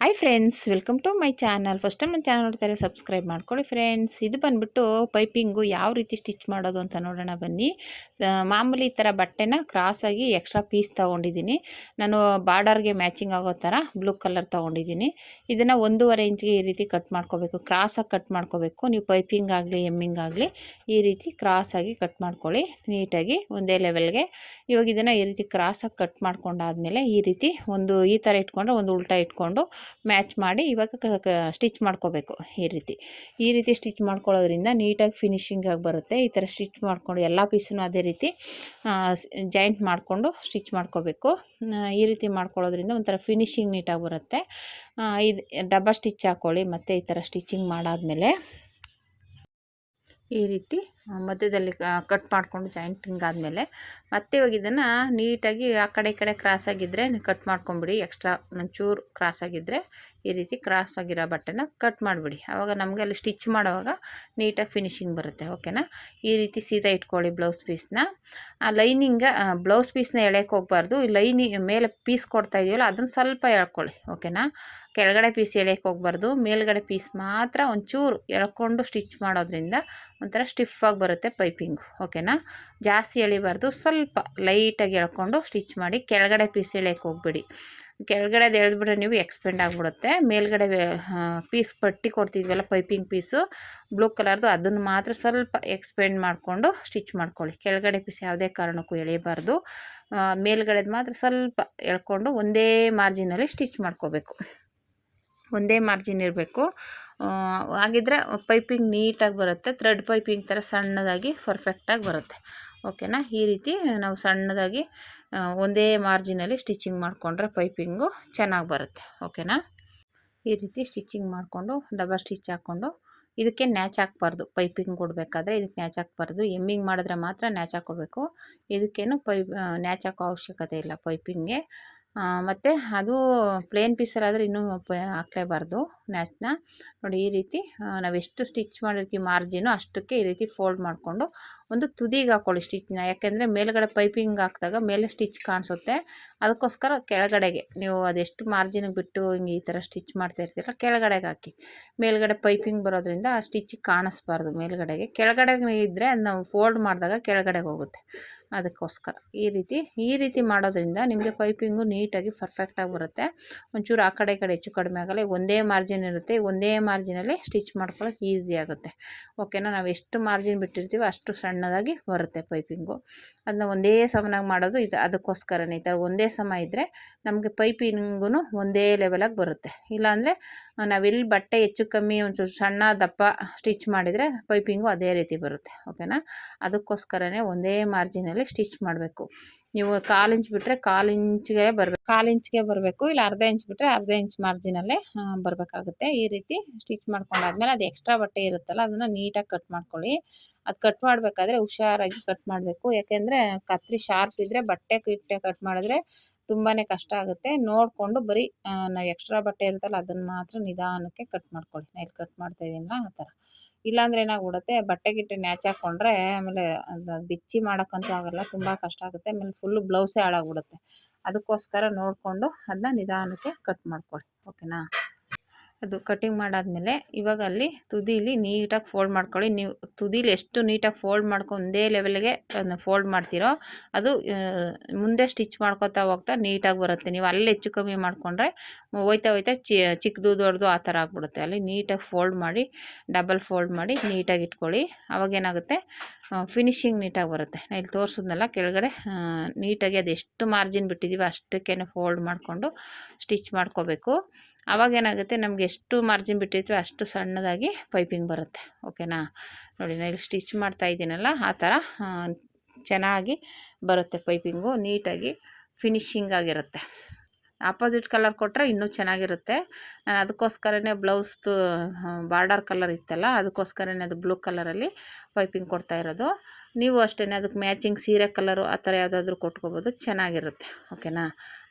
Hi friends welcome to my channel first time ನನ್ನ channel ನೋಡ್ತಾರೆ subscribe ಮಾಡ್ಕೊಳ್ಳಿ friends ಇದು ಬಂದುಬಿಟ್ಟು ಪೈಪಿಂಗು ಯಾವ ರೀತಿ ಸ್ಟಿಚ್ ಮಾಡೋದು ಅಂತ ನೋಡೋಣ ಬನ್ನಿ. ಮಾಮೂಲಿ ಈ ಥರ ಬಟ್ಟೆನ ಕ್ರಾಸಾಗಿ ಎಕ್ಸ್ಟ್ರಾ ಪೀಸ್ ತೊಗೊಂಡಿದ್ದೀನಿ. ನಾನು ಬಾರ್ಡರ್ಗೆ ಮ್ಯಾಚಿಂಗ್ ಆಗೋ ಥರ ಬ್ಲೂ ಕಲರ್ ತೊಗೊಂಡಿದ್ದೀನಿ. ಇದನ್ನು ಒಂದೂವರೆ ಇಂಚ್ಗೆ ಈ ರೀತಿ ಕಟ್ ಮಾಡ್ಕೋಬೇಕು. ಕ್ರಾಸಾಗಿ ಕಟ್ ಮಾಡ್ಕೋಬೇಕು. ನೀವು ಪೈಪಿಂಗ್ ಆಗಲಿ ಎಮ್ಮಿಂಗ್ ಆಗಲಿ ಈ ರೀತಿ ಕ್ರಾಸಾಗಿ ಕಟ್ ಮಾಡ್ಕೊಳ್ಳಿ. ನೀಟಾಗಿ ಒಂದೇ ಲೆವೆಲ್ಗೆ ಇವಾಗ ಇದನ್ನು ಈ ರೀತಿ ಕ್ರಾಸಾಗಿ ಕಟ್ ಮಾಡ್ಕೊಂಡಾದ್ಮೇಲೆ ಈ ರೀತಿ ಒಂದು ಈ ಥರ ಇಟ್ಕೊಂಡ್ರೆ ಒಂದು ಉಲ್ಟಾ ಇಟ್ಕೊಂಡು ಮ್ಯಾಚ್ ಮಾಡಿ ಇವಾಗ ಸ್ಟಿಚ್ ಮಾಡ್ಕೋಬೇಕು ಈ ರೀತಿ. ಈ ರೀತಿ ಸ್ಟಿಚ್ ಮಾಡ್ಕೊಳ್ಳೋದ್ರಿಂದ ನೀಟಾಗಿ ಫಿನಿಶಿಂಗ್ ಬರುತ್ತೆ. ಈ ಥರ ಸ್ಟಿಚ್ ಮಾಡ್ಕೊಂಡು ಎಲ್ಲ ಪೀಸನ್ನು ಅದೇ ರೀತಿ ಜಾಯಿಂಟ್ ಮಾಡಿಕೊಂಡು ಸ್ಟಿಚ್ ಮಾಡ್ಕೋಬೇಕು. ಈ ರೀತಿ ಮಾಡ್ಕೊಳ್ಳೋದ್ರಿಂದ ಒಂಥರ ಫಿನಿಶಿಂಗ್ ನೀಟಾಗಿ ಬರುತ್ತೆ. ಇದು, ಡಬ್ಬ ಸ್ಟಿಚ್ ಹಾಕ್ಕೊಳ್ಳಿ ಮತ್ತು ಈ ಥರ ಸ್ಟಿಚಿಂಗ್ ಮಾಡಾದಮೇಲೆ. ಈ ರೀತಿ ಮಧ್ಯದಲ್ಲಿ ಕಟ್ ಮಾಡಿಕೊಂಡು ಜಾಯಿಂಟಿಂಗ್ ಆದಮೇಲೆ, ಮತ್ತೆ ಇವಾಗ ಇದನ್ನು ನೀಟಾಗಿ ಆ ಕಡೆ ಕಡೆ ಕ್ರಾಸ್ ಆಗಿದ್ದರೆ ಕಟ್ ಮಾಡ್ಕೊಂಬಿಡಿ ಎಕ್ಸ್ಟ್ರಾ ಒಂಚೂರು ಕ್ರಾಸ್ ಆಗಿದ್ದರೆ ಈ ರೀತಿ ಕ್ರಾಸ್ ಆಗಿರೋ ಬಟ್ಟೆನ ಕಟ್ ಮಾಡಿಬಿಡಿ. ಆವಾಗ ನಮಗೆ ಅಲ್ಲಿ ಸ್ಟಿಚ್ ಮಾಡೋವಾಗ ನೀಟಾಗಿ ಫಿನಿಶಿಂಗ್ ಬರುತ್ತೆ ಓಕೆನಾ ಈ ರೀತಿ ಸೀದಾ ಇಟ್ಕೊಳ್ಳಿ ಬ್ಲೌಸ್ ಪೀಸ್ನ ಆ ಲೈನಿಂಗ ಬ್ಲೌಸ್ ಪೀಸ್ನ ಎಳೆಯಕ್ಕೆ ಹೋಗ್ಬಾರ್ದು. ಲೈನಿ ಮೇಲೆ ಪೀಸ್ ಕೊಡ್ತಾ ಇದೆಯಲ್ಲ ಅದನ್ನು ಸ್ವಲ್ಪ ಎಳ್ಕೊಳ್ಳಿ ಓಕೆನಾ ಕೆಳಗಡೆ ಪೀಸ್ ಎಳೆಯಕ್ಕೆ ಹೋಗ್ಬಾರ್ದು. ಮೇಲ್ಗಡೆ ಪೀಸ್ ಮಾತ್ರ ಒಂಚೂರು ಎಳ್ಕೊಂಡು ಸ್ಟಿಚ್ ಮಾಡೋದ್ರಿಂದ ಒಂಥರ ಸ್ಟಿಫಾಗಿ ಬರುತ್ತೆ ಪೈಪಿಂಗು ಓಕೆನಾ ಜಾಸ್ತಿ ಎಳಿಬಾರ್ದು. ಸ್ವಲ್ಪ ಲೈಟಾಗಿ ಎಳ್ಕೊಂಡು ಸ್ಟಿಚ್ ಮಾಡಿ ಕೆಳಗಡೆ ಪೀಸ್ ಎಳೆಯೋಕೆ ಹೋಗ್ಬಿಡಿ. ಕೆಳಗಡೆದು ಎಳೆದ್ಬಿಟ್ರೆ ನೀವು ಎಕ್ಸ್ಪೆಂಡ್ ಆಗಿಬಿಡುತ್ತೆ. ಮೇಲ್ಗಡೆ ಪೀಸ್ ಪಟ್ಟಿ ಕೊಡ್ತಿದ್ವಲ್ಲ ಪೈಪಿಂಗ್ ಪೀಸು ಬ್ಲೂ ಕಲರ್ದು ಅದನ್ನು ಮಾತ್ರ ಸ್ವಲ್ಪ ಎಕ್ಸ್ಪೆಂಡ್ ಮಾಡಿಕೊಂಡು ಸ್ಟಿಚ್ ಮಾಡ್ಕೊಳ್ಳಿ. ಕೆಳಗಡೆ ಪೀಸ್ ಯಾವುದೇ ಕಾರಣಕ್ಕೂ ಎಳೆಯಬಾರ್ದು ಮೇಲ್ಗಡೆದು ಮಾತ್ರ ಸ್ವಲ್ಪ ಎಳ್ಕೊಂಡು ಒಂದೇ ಮಾರ್ಜಿನಲ್ಲಿ ಸ್ಟಿಚ್ ಮಾಡ್ಕೋಬೇಕು. ಒಂದೇ ಮಾರ್ಜಿನ್ ಇರಬೇಕು. ಹಾಗಿದ್ರೆ ಪೈಪಿಂಗ್ ನೀಟಾಗಿ ಬರುತ್ತೆ. ಥ್ರೆಡ್ ಪೈಪಿಂಗ್ ಥರ ಸಣ್ಣದಾಗಿ ಪರ್ಫೆಕ್ಟಾಗಿ ಬರುತ್ತೆ. ಓಕೆನಾ ಈ ರೀತಿ ನಾವು ಸಣ್ಣದಾಗಿ ಒಂದೇ ಮಾರ್ಜಿನಲ್ಲಿ ಸ್ಟಿಚಿಂಗ್ ಮಾಡಿಕೊಂಡ್ರೆ ಪೈಪಿಂಗು ಚೆನ್ನಾಗಿ ಬರುತ್ತೆ. ಓಕೆನಾ ಈ ರೀತಿ ಸ್ಟಿಚಿಂಗ್ ಮಾಡಿಕೊಂಡು ಡಬಲ್ ಸ್ಟಿಚ್ ಹಾಕ್ಕೊಂಡು ಇದಕ್ಕೆ ನ್ಯಾಚ್ ಹಾಕ್ಬಾರ್ದು. ಪೈಪಿಂಗ್ ಕೊಡಬೇಕಾದ್ರೆ ಇದಕ್ಕೆ ನ್ಯಾಚ್ ಹಾಕ್ಬಾರ್ದು. ಎಮ್ಮಿಂಗ್ ಮಾಡಿದ್ರೆ ಮಾತ್ರ ನ್ಯಾಚ್ ಹಾಕೋಬೇಕು ಇದಕ್ಕೇನು ಪೈಪ್ ನ್ಯಾಚ್ ಹಾಕೋ ಅವಶ್ಯಕತೆ ಇಲ್ಲ ಪೈಪಿಂಗ್ಗೆ ಮತ್ತು ಅದು ಪ್ಲೇನ್ ಪೀಸಲ್ಲಾದರೆ ಇನ್ನೂ ಹಾಕ್ಲೇಬಾರ್ದು ನ್ಯಾಚ್ನ. ನೋಡಿ ಈ ರೀತಿ ನಾವು ಎಷ್ಟು ಸ್ಟಿಚ್ ಮಾಡಿರ್ತೀವಿ ಮಾರ್ಜಿನು ಅಷ್ಟಕ್ಕೆ ಈ ರೀತಿ ಫೋಲ್ಡ್ ಮಾಡಿಕೊಂಡು ಒಂದು ತುದಿಗೆ ಹಾಕ್ಕೊಳ್ಳಿ ಸ್ಟಿಚ್ನ ಯಾಕೆಂದರೆ ಮೇಲುಗಡೆ ಪೈಪಿಂಗ್ ಹಾಕಿದಾಗ ಮೇಲೆ ಸ್ಟಿಚ್ ಕಾಣಿಸುತ್ತೆ. ಅದಕ್ಕೋಸ್ಕರ ಕೆಳಗಡೆಗೆ, ನೀವು ಅದೆಷ್ಟು ಮಾರ್ಜಿನಿಗೆ ಬಿಟ್ಟು ಹಿಂಗೆ ಈ ಥರ ಸ್ಟಿಚ್ ಮಾಡ್ತಾ ಇರ್ತೀರಲ್ಲ ಕೆಳಗಡೆಗೆ ಹಾಕಿ. ಮೇಲುಗಡೆ ಪೈಪಿಂಗ್ ಬರೋದ್ರಿಂದ ಆ ಸ್ಟಿಚ್ ಕಾಣಿಸ್ಬಾರ್ದು ಮೇಲುಗಡೆಗೆ. ಕೆಳಗಡೆ ಇದ್ದರೆ ನಾವು ಫೋಲ್ಡ್ ಮಾಡಿದಾಗ ಕೆಳಗಡೆಗೆ ಹೋಗುತ್ತೆ. ಅದಕ್ಕೋಸ್ಕರ ಈ ರೀತಿ ಈ ರೀತಿ ಮಾಡೋದ್ರಿಂದ ನಿಮಗೆ ಪೈಪಿಂಗು ನೀಟಾಗಿ ಪರ್ಫೆಕ್ಟಾಗಿ ಬರುತ್ತೆ. ಒಂಚೂರು ಆ ಕಡೆ ಕಡೆ ಹೆಚ್ಚು ಕಡಿಮೆ ಆಗಲ್ಲ, ಒಂದೇ ಮಾರ್ಜಿನ್ ಇರುತ್ತೆ, ಒಂದೇ ಮಾರ್ಜಿನಲ್ಲಿ ಸ್ಟಿಚ್ ಮಾಡ್ಕೊಳ್ಳೋಕೆ ಈಸಿ ಆಗುತ್ತೆ. ಓಕೆನಾ ನಾವು ಎಷ್ಟು ಮಾರ್ಜಿನ್ ಬಿಟ್ಟಿರ್ತೀವೋ ಅಷ್ಟು ಸಣ್ಣದಾಗಿ ಬರುತ್ತೆ ಪೈಪಿಂಗು ಅದನ್ನ ಒಂದೇ ಸಮನಾಗಿ ಮಾಡೋದು ಇದು ಅದಕ್ಕೋಸ್ಕರನೇ. ಈ ಥರ ಒಂದೇ ಸಮ ಇದ್ದರೆ ನಮಗೆ ಪೈಪಿಂಗೂ ಒಂದೇ ಲೆವೆಲಾಗಿ ಬರುತ್ತೆ. ಇಲ್ಲಾಂದರೆ ನಾವೆಲ್ಲಿ ಬಟ್ಟೆ ಹೆಚ್ಚು ಕಮ್ಮಿ ಒಂಚೂರು ಸಣ್ಣ ದಪ್ಪ ಸ್ಟಿಚ್ ಮಾಡಿದರೆ ಪೈಪಿಂಗು ಅದೇ ರೀತಿ ಬರುತ್ತೆ. ಓಕೆನಾ ಅದಕ್ಕೋಸ್ಕರನೇ ಒಂದೇ ಮಾರ್ಜಿನಲ್ಲಿ ಸ್ಟಿಚ್ ಮಾಡಬೇಕು. ನೀವು ಕಾಲು ಇಂಚ್ ಬಿಟ್ಟರೆ ಕಾಲು ಇಂಚ್ಗೆ ಬರಬೇಕು. ಕಾಲು ಇಂಚ್ಗೆ ಬರಬೇಕು ಇಲ್ಲ ಅರ್ಧ ಇಂಚ್ ಬಿಟ್ಟರೆ ಅರ್ಧ ಇಂಚ್ ಮಾರ್ಜಿನಲ್ಲೇ ಬರಬೇಕಾಗುತ್ತೆ. ಈ ರೀತಿ ಸ್ಟಿಚ್ ಮಾಡ್ಕೊಂಡಾದ್ಮೇಲೆ ಅದು ಎಕ್ಸ್ಟ್ರಾ ಬಟ್ಟೆ ಇರುತ್ತಲ್ಲ, ಅದನ್ನು ನೀಟಾಗಿ ಕಟ್ ಮಾಡ್ಕೊಳ್ಳಿ. ಅದು ಕಟ್ ಮಾಡಬೇಕಾದ್ರೆ ಹುಷಾರಾಗಿ ಕಟ್ ಮಾಡಬೇಕು. ಯಾಕೆಂದರೆ ಕತ್ರಿ ಶಾರ್ಪ್ ಇದ್ದರೆ ಬಟ್ಟೆ ಕಿಟ್ಟೆ ಕಟ್ ಮಾಡಿದ್ರೆ ತುಂಬಾ ಕಷ್ಟ ಆಗುತ್ತೆ. ನೋಡಿಕೊಂಡು ಬರೀ ನಾವು ಎಕ್ಸ್ಟ್ರಾ ಬಟ್ಟೆ ಇರುತ್ತಲ್ಲ ಅದನ್ನು ಮಾತ್ರ ನಿಧಾನಕ್ಕೆ ಕಟ್ ಮಾಡ್ಕೊಳ್ಳಿ. ನೈಲ್ ಕಟ್ ಮಾಡ್ತಾ ಇದ್ದೀನಲ್ಲ ಆ ಥರ. ಇಲ್ಲಾಂದ್ರೆ ಏನಾಗ್ಬಿಡುತ್ತೆ, ಬಟ್ಟೆ ಗಿಟ್ಟೆ ನ್ಯಾಚ್ ಹಾಕ್ಕೊಂಡ್ರೆ ಆಮೇಲೆ ಅದು ಬಿಚ್ಚಿ ಮಾಡೋಕ್ಕಂತೂ ಆಗಲ್ಲ, ತುಂಬ ಕಷ್ಟ ಆಗುತ್ತೆ. ಆಮೇಲೆ ಫುಲ್ಲು ಬ್ಲೌಸೇ ಹಾಳಾಗ್ಬಿಡುತ್ತೆ. ಅದಕ್ಕೋಸ್ಕರ ನೋಡಿಕೊಂಡು ಅದನ್ನ ನಿಧಾನಕ್ಕೆ ಕಟ್ ಮಾಡ್ಕೊಳ್ಳಿ. ಓಕೆನಾ ಅದು ಕಟಿಂಗ್ ಮಾಡಾದಮೇಲೆ ಇವಾಗ ಅಲ್ಲಿ ತುದಿಲಿ ನೀಟಾಗಿ ಫೋಲ್ಡ್ ಮಾಡ್ಕೊಳ್ಳಿ. ನೀವು ತುದಿಲಿ ಎಷ್ಟು ನೀಟಾಗಿ ಫೋಲ್ಡ್ ಮಾಡ್ಕೊಂಡು ಒಂದೇ ಲೆವೆಲ್ಗೆ ಅದನ್ನ ಫೋಲ್ಡ್ ಮಾಡ್ತೀರೋ ಅದು ಮುಂದೆ ಸ್ಟಿಚ್ ಮಾಡ್ಕೊತಾ ಹೋಗ್ತಾ ನೀಟಾಗಿ ಬರುತ್ತೆ. ನೀವು ಅಲ್ಲಿ ಹೆಚ್ಚು ಕಮ್ಮಿ ಮಾಡಿಕೊಂಡ್ರೆ ಹೋಯ್ತಾ ಹೋಯ್ತಾ ಚಿ ಚಿಕ್ಕದು ದೊಡ್ಡದು ಆ ಥರ ಆಗಿಬಿಡುತ್ತೆ. ಅಲ್ಲಿ ನೀಟಾಗಿ ಫೋಲ್ಡ್ ಮಾಡಿ ಡಬಲ್ ಫೋಲ್ಡ್ ಮಾಡಿ ನೀಟಾಗಿ ಇಟ್ಕೊಳ್ಳಿ. ಅವಾಗೇನಾಗುತ್ತೆ ಫಿನಿಶಿಂಗ್ ನೀಟಾಗಿ ಬರುತ್ತೆ. ಇಲ್ಲಿ ತೋರಿಸಿದ್ನಲ್ಲ ಕೆಳಗಡೆ ನೀಟಾಗಿ ಅದು ಎಷ್ಟು ಮಾರ್ಜಿನ್ ಬಿಟ್ಟಿದ್ದೀವಿ ಅಷ್ಟಕ್ಕೇ ಫೋಲ್ಡ್ ಮಾಡಿಕೊಂಡು ಸ್ಟಿಚ್ ಮಾಡ್ಕೋಬೇಕು. ಆವಾಗ ಏನಾಗುತ್ತೆ? ನಮಗೆ ಎಷ್ಟು ಮಾರ್ಜಿನ್ ಬಿಟ್ಟಿರ್ತೀವಿ ಅಷ್ಟು ಸಣ್ಣದಾಗಿ ಪೈಪಿಂಗ್ ಬರುತ್ತೆ. ಓಕೆನಾ ನೋಡಿ ನಾನು ಇಲ್ಲಿ ಸ್ಟಿಚ್ ಮಾಡ್ತಾ ಇದ್ದೀನಲ್ಲ, ಆ ಥರ ಚೆನ್ನಾಗಿ ಬರುತ್ತೆ ಪೈಪಿಂಗು ನೀಟಾಗಿ ಫಿನಿಶಿಂಗ್ ಆಗಿರುತ್ತೆ. ಆಪೋಸಿಟ್ ಕಲರ್ ಕೊಟ್ಟರೆ ಇನ್ನೂ ಚೆನ್ನಾಗಿರುತ್ತೆ. ನಾನು ಅದಕ್ಕೋಸ್ಕರನೇ ಬ್ಲೌಸ್ದು ಬಾರ್ಡರ್ ಕಲರ್ ಇತ್ತಲ್ಲ, ಅದಕ್ಕೋಸ್ಕರನೇ ಅದು ಬ್ಲೂ ಕಲರಲ್ಲಿ ಪೈಪಿಂಗ್ ಕೊಡ್ತಾ ಇರೋದು. ನೀವು ಅಷ್ಟೇ ಅದಕ್ಕೆ ಮ್ಯಾಚಿಂಗ್ ಸೀರೆ ಕಲರು ಆ ಥರ ಯಾವುದಾದ್ರೂ ಕೊಟ್ಕೋಬೋದು, ಚೆನ್ನಾಗಿರುತ್ತೆ. ಓಕೆನಾ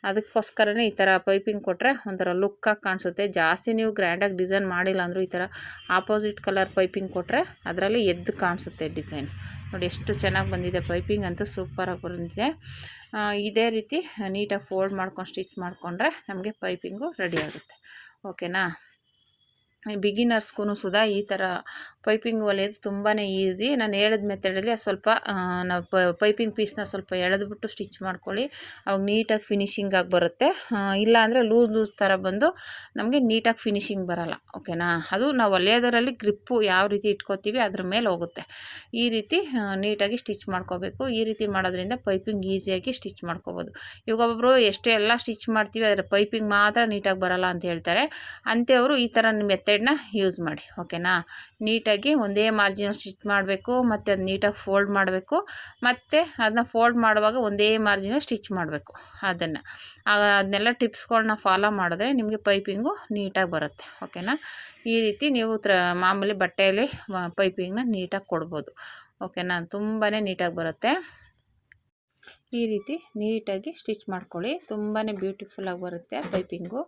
ಅದಕ್ಕೋಸ್ಕರನೇ ಈ ಥರ ಪೈಪಿಂಗ್ ಕೊಟ್ಟರೆ ಒಂಥರ ಲುಕ್ಕಾಗಿ ಕಾಣಿಸುತ್ತೆ. ಜಾಸ್ತಿ ನೀವು ಗ್ರ್ಯಾಂಡಾಗಿ ಡಿಸೈನ್ ಮಾಡಿಲ್ಲ ಅಂದರೂ ಈ ಥರ ಆಪೋಸಿಟ್ ಕಲರ್ ಪೈಪಿಂಗ್ ಕೊಟ್ಟರೆ ಅದರಲ್ಲಿ ಎದ್ದು ಕಾಣಿಸುತ್ತೆ ಡಿಸೈನ್ ನೋಡಿ ಎಷ್ಟು ಚೆನ್ನಾಗಿ ಬಂದಿದೆ ಪೈಪಿಂಗ್ ಅಂತೂ ಸೂಪರಾಗಿ ಬಂದಿದೆ. ಇದೇ ರೀತಿ ನೀಟಾಗಿ ಫೋಲ್ಡ್ ಮಾಡ್ಕೊಂಡು ಸ್ಟಿಚ್ ಮಾಡಿಕೊಂಡ್ರೆ ನಮಗೆ ಪೈಪಿಂಗು ರೆಡಿ ಆಗುತ್ತೆ. ಓಕೆನಾ? ಬಿಗಿನರ್ಸ್ಗೂ ಸುಧಾ ಈ ಥರ ಪೈಪಿಂಗ್ ಹೊಲಿಯೋದು ತುಂಬಾ ಈಸಿ. ನಾನು ಹೇಳಿದ ಮೆಥಡಲ್ಲಿ ಸ್ವಲ್ಪ ನಾವು ಪೈಪಿಂಗ್ ಪೀಸ್ನ ಸ್ವಲ್ಪ ಎಳೆದ್ಬಿಟ್ಟು ಸ್ಟಿಚ್ ಮಾಡ್ಕೊಳ್ಳಿ. ಅವಾಗ ನೀಟಾಗಿ ಫಿನಿಷಿಂಗಾಗಿ ಬರುತ್ತೆ. ಇಲ್ಲ ಅಂದರೆ ಲೂಸ್ ಲೂಸ್ ಥರ ಬಂದು ನಮಗೆ ನೀಟಾಗಿ ಫಿನಿಶಿಂಗ್ ಬರಲ್ಲ. ಓಕೆನಾ? ಅದು ನಾವು ಹೊಲಿಯೋದರಲ್ಲಿ ಗ್ರಿಪ್ಪು ಯಾವ ರೀತಿ ಇಟ್ಕೋತೀವಿ ಅದ್ರ ಮೇಲೆ ಹೋಗುತ್ತೆ. ಈ ರೀತಿ ನೀಟಾಗಿ ಸ್ಟಿಚ್ ಮಾಡ್ಕೋಬೇಕು. ಈ ರೀತಿ ಮಾಡೋದ್ರಿಂದ ಪೈಪಿಂಗ್ ಈಸಿಯಾಗಿ ಸ್ಟಿಚ್ ಮಾಡ್ಕೋಬೋದು. ಇವಾಗ ಒಬ್ಬೊಬ್ಬರು ಎಷ್ಟು ಎಲ್ಲ ಸ್ಟಿಚ್ ಮಾಡ್ತೀವಿ ಅದರ ಪೈಪಿಂಗ್ ಮಾತ್ರ ನೀಟಾಗಿ ಬರಲ್ಲ ಅಂತ ಹೇಳ್ತಾರೆ. ಅಂತೆಯವರು ಈ ಥರ ಮೆಥಡ್ನ ಯೂಸ್ ಮಾಡಿ, ಓಕೆನಾ? ನೀಟಾಗಿ ಒಂದೇ ಮಾರ್ಜಿನ್ ಸ್ಟಿಚ್ ಮಾಡಬೇಕು, ಮತ್ತು ಅದು ನೀಟಾಗಿ ಫೋಲ್ಡ್ ಮಾಡಬೇಕು, ಮತ್ತು ಅದನ್ನ ಫೋಲ್ಡ್ ಮಾಡುವಾಗ ಒಂದೇ ಮಾರ್ಜಿನ ಸ್ಟಿಚ್ ಮಾಡಬೇಕು ಅದನ್ನು. ಅದನ್ನೆಲ್ಲ ಟಿಪ್ಸ್ಗಳನ್ನ ಫಾಲೋ ಮಾಡಿದ್ರೆ ನಿಮಗೆ ಪೈಪಿಂಗು ನೀಟಾಗಿ ಬರುತ್ತೆ, ಓಕೆನಾ? ಈ ರೀತಿ ನೀವು ಮಾಮೂಲಿ ಬಟ್ಟೆಯಲ್ಲಿ ಪೈಪಿಂಗ್ನ ನೀಟಾಗಿ ಕೊಡ್ಬೋದು, ಓಕೆನಾ? ತುಂಬಾ ನೀಟಾಗಿ ಬರುತ್ತೆ. ಈ ರೀತಿ ನೀಟಾಗಿ ಸ್ಟಿಚ್ ಮಾಡ್ಕೊಳ್ಳಿ ತುಂಬಾ ಬ್ಯೂಟಿಫುಲ್ಲಾಗಿ ಬರುತ್ತೆ ಪೈಪಿಂಗು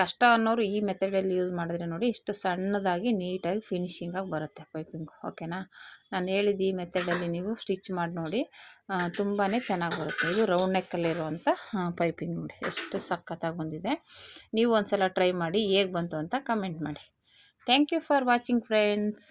ಕಷ್ಟ ಅನ್ನೋರು ಈ ಮೆಥಡಲ್ಲಿ ಯೂಸ್ ಮಾಡಿದ್ರೆ ನೋಡಿ ಇಷ್ಟು ಸಣ್ಣದಾಗಿ ನೀಟಾಗಿ ಫಿನಿಶಿಂಗಾಗಿ ಬರುತ್ತೆ ಪೈಪಿಂಗು ಓಕೆನಾ ನಾನು ಹೇಳಿದ್ದು ಈ ಮೆಥಡಲ್ಲಿ ನೀವು ಸ್ಟಿಚ್ ಮಾಡಿ ನೋಡಿ ತುಂಬಾ ಚೆನ್ನಾಗಿ ಬರುತ್ತೆ. ಇದು ರೌಂಡ್ ನೆಕ್ಕಲ್ಲಿರುವಂಥ ಪೈಪಿಂಗ್ ನೋಡಿ. ಎಷ್ಟು ಸಖತ್ತಾಗಿ ಬಂದಿದೆ. ನೀವು ಒಂದು ಸಲ ಟ್ರೈ ಮಾಡಿ ಹೇಗೆ ಬಂತು ಅಂತ ಕಮೆಂಟ್ ಮಾಡಿ. Thank you for watching friends